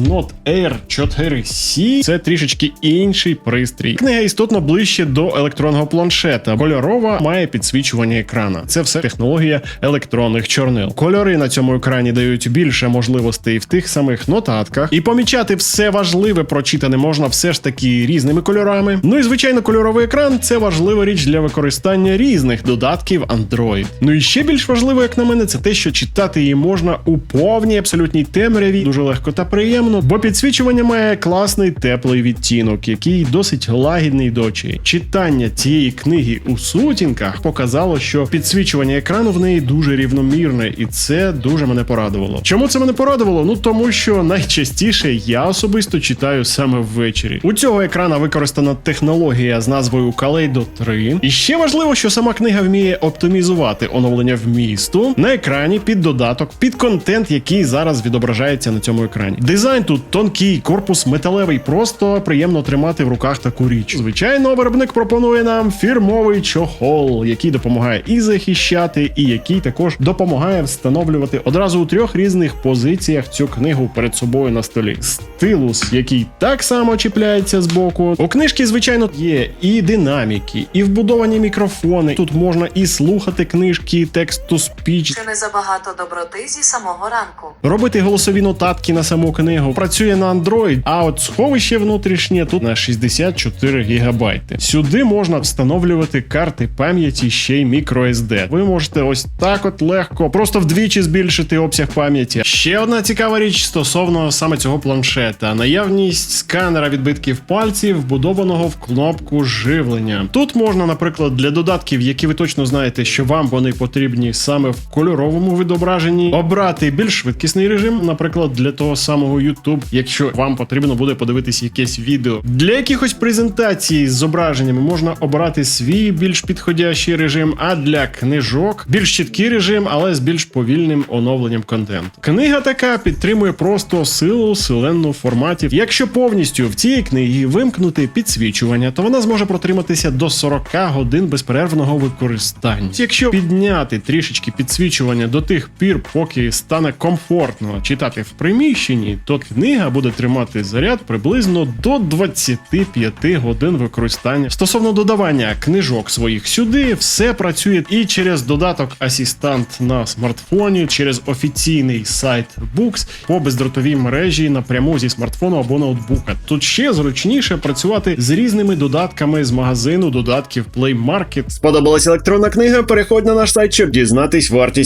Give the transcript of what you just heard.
Note Air 4C це трішечки інший пристрій. Книга істотно ближче до електронного планшета. Кольорова має підсвічування екрана. Це все технологія електронних чорнил. Кольори на цьому екрані дають більше можливостей в тих самих нотатках, і помічати все важливе прочитане можна все ж таки різними кольорами. Ну і звичайно, кольоровий екран це важлива річ для використання різних додатків Android. Ну і ще більш важливо, як на мене, це те, що читати її можна у повній абсолютній темряві, дуже легко та приємно, бо підсвічування має класний теплий відтінок, який досить лагідний до очей. Читання цієї книги у сутінках показало, що підсвічування екрану в неї дуже рівномірне, і це дуже мене порадувало. Чому це мене порадувало? Ну тому що найчастіше я особисто читаю саме ввечері. У цього екрана використана технологія з назвою Kaleido 3. І ще важливо, що сама книга вміє оптимізувати оновлення вмісту на екрані під додаток, під контент, який зараз відображається на цьому екрані. Дизайн тут тонкий, корпус металевий, просто приємно тримати в руках таку річ. Звичайно, виробник пропонує нам фірмовий чохол, який допомагає і захищати, і який також допомагає встановлювати одразу у трьох різних позиціях цю книгу перед собою на столі. Стилус, який так само чіпляється з боку. У книжки, звичайно, є і динаміки, і вбудовані мікрофони. Тут можна і слухати книжки, текст to speech, Чи не забагато доброти зі самого ранку? робити голосові нотатки на саму книгу. Працює на Android, а от сховище внутрішнє тут на 64 гігабайти. Сюди можна встановлювати карти пам'яті ще й microSD. Ви можете ось так от легко, просто вдвічі збільшити обсяг пам'яті. Ще одна цікава річ стосовно саме цього планшета: наявність сканера відбитків пальців, вбудованого в кнопку живлення. Тут можна, наприклад, для додатків, які ви точно знаєте, що вам вони потрібні саме в кольоровому відображенні, обрати більш швидкісний режим, наприклад, для того самого YouTube, якщо вам потрібно буде подивитись якесь відео. Для якихось презентацій з зображеннями можна обрати свій більш підходящий режим, а для книжок більш чіткий режим, але з більш повільним оновленням контенту. Книга така підтримує просто силу селенну форматів. Якщо повністю в цій книгі вимкнути підсвічування, то вона зможе протриматися до 40 годин безперервного використання. Якщо підняти трішечки підсвічування до тих пір, поки стане комфортно читати в приміщенні, то книга буде тримати заряд приблизно до 25 годин використання. Стосовно додавання книжок своїх сюди, все працює і через додаток Асістант на смартфоні, через офіційний сайт Books по бездротовій мережі напряму зі смартфону або ноутбука. Тут ще зручніше працювати з різними додатками з магазину додатків Play Market. Сподобалась електронна книга? Переходь на наш сайт, щоб дізнатись вартість.